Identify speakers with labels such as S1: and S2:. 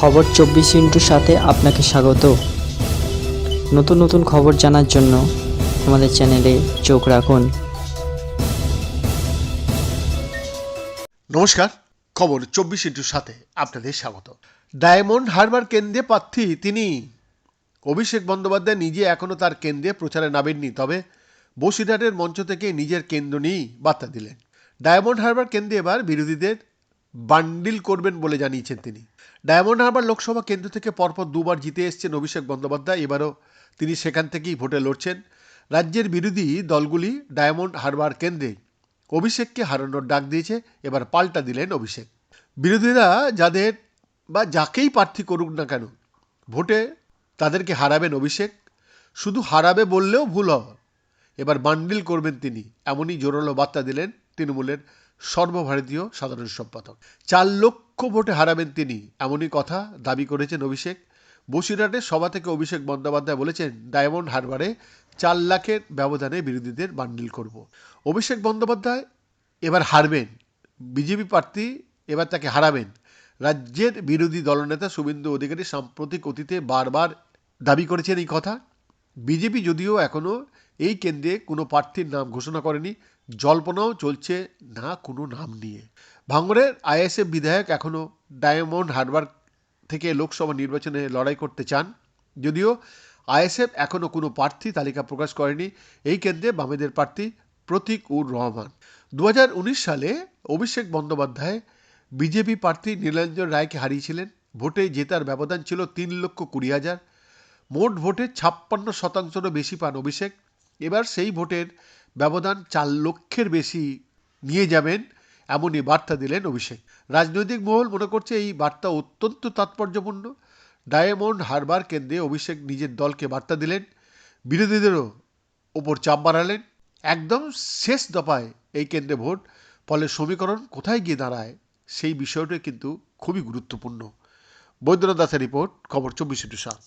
S1: খবর চব্বিশ ইন্টুর সাথে আপনাকে স্বাগত। নতুন নতুন খবর জানার জন্য আমাদের চ্যানেলে চোখ রাখুন।
S2: নমস্কার, খবর চব্বিশ ইন্টুর সাথে আপনাদের স্বাগত। ডায়মন্ড হারবার কেন্দ্রে প্রার্থী তিনি। অভিষেক বন্দ্যোপাধ্যায় নিজে এখনও তার কেন্দ্রে প্রচারে নামেননি, তবে বসিরহাটের মঞ্চ থেকে নিজের কেন্দ্র নিয়েই বার্তা দিলেন। ডায়মন্ড হারবার কেন্দ্রে এবার বিরোধীদের বান্ডিল করবেন বলে জানিয়েছেন তিনি। ডায়মন্ড হারবার লোকসভা কেন্দ্র থেকে পরপর দুবার জিতে এসেছেন অভিষেক বন্দ্যোপাধ্যায়। এবারও তিনি সেখান থেকেই ভোটে লড়ছেন। রাজ্যের বিরোধী দলগুলি ডায়মন্ড হারবার কেন্দ্রে অভিষেককে হারানোর ডাক দিয়েছে, এবার পাল্টা দিলেন অভিষেক। বিরোধীরা যাদের বা যাকেই প্রার্থী করুক না কেন, ভোটে তাদেরকে হারাবেন অভিষেক। শুধু হারাবে বললেও ভুল হবে এবার বান্ডিল করবেন তিনি, এমনই জোরালো বার্তা দিলেন তৃণমূলের সর্বভারতীয় সাধারণ সম্পাদক। চার লক্ষ ভোটে হারাবেন তিনি, এমনই কথা দাবি করেছেন অভিষেক। বসিরহাটের সভা থেকে অভিষেক বন্দ্যোপাধ্যায় বলেছেন, ডায়মন্ড হারবারে চার লাখের ব্যবধানে বিরোধীদের বান্ডিল করব। অভিষেক বন্দ্যোপাধ্যায় এবার হারবেন, বিজেপি প্রার্থী এবার তাকে হারাবেন। রাজ্যের বিরোধী দলনেতা শুভেন্দু অধিকারী সাম্প্রতিক অতীতে বারবার দাবি করেছেন এই কথা। বিজেপি যদিও এখনও এই কেন্দ্রে কোনো প্রার্থীর নাম ঘোষণা করেনি, জল্পনাও চলছে না কোনো নাম নিয়ে। ভাঙড়ের আইএসএফ বিধায়ক এখনও ডায়মন্ড হারবার থেকে লোকসভা নির্বাচনে লড়াই করতে চান। যদিও আইএসএফ এখনও কোনো প্রার্থী তালিকা প্রকাশ করেনি, এই কেন্দ্রে বামেদের প্রার্থী প্রতীক উর রহমান। দু হাজার উনিশ সালে অভিষেক বন্দ্যোপাধ্যায় বিজেপি প্রার্থী নীলাঞ্জন রায়কে হারিয়েছিলেন। ভোটে জেতার ব্যবধান ছিল তিন লক্ষ কুড়ি হাজার। মোট ভোটে ছাপ্পান্ন শতাংশেরও বেশি পান অভিষেক। এবার সেই ভোটের ব্যবধান চার লক্ষের বেশি নিয়ে যাবেন এমনই বার্তা দিলেন অভিষেক। রাজনৈতিক মহল মনে করছে এই বার্তা অত্যন্ত তাৎপর্যপূর্ণ। ডায়মন্ড হারবার কেন্দ্রে অভিষেক নিজের দলকে বার্তা দিলেন। বিরোধীদেরও ওপর চাপ বাড়ালেন। একদম শেষ দফায় এই কেন্দ্রে ভোট, ফলে সমীকরণ কোথায় গিয়ে দাঁড়ায় সেই বিষয়টা কিন্তু খুবই গুরুত্বপূর্ণ। বৈদ্যনাথ দাসের রিপোর্ট, খবর চব্বিশ ইন্টু সাত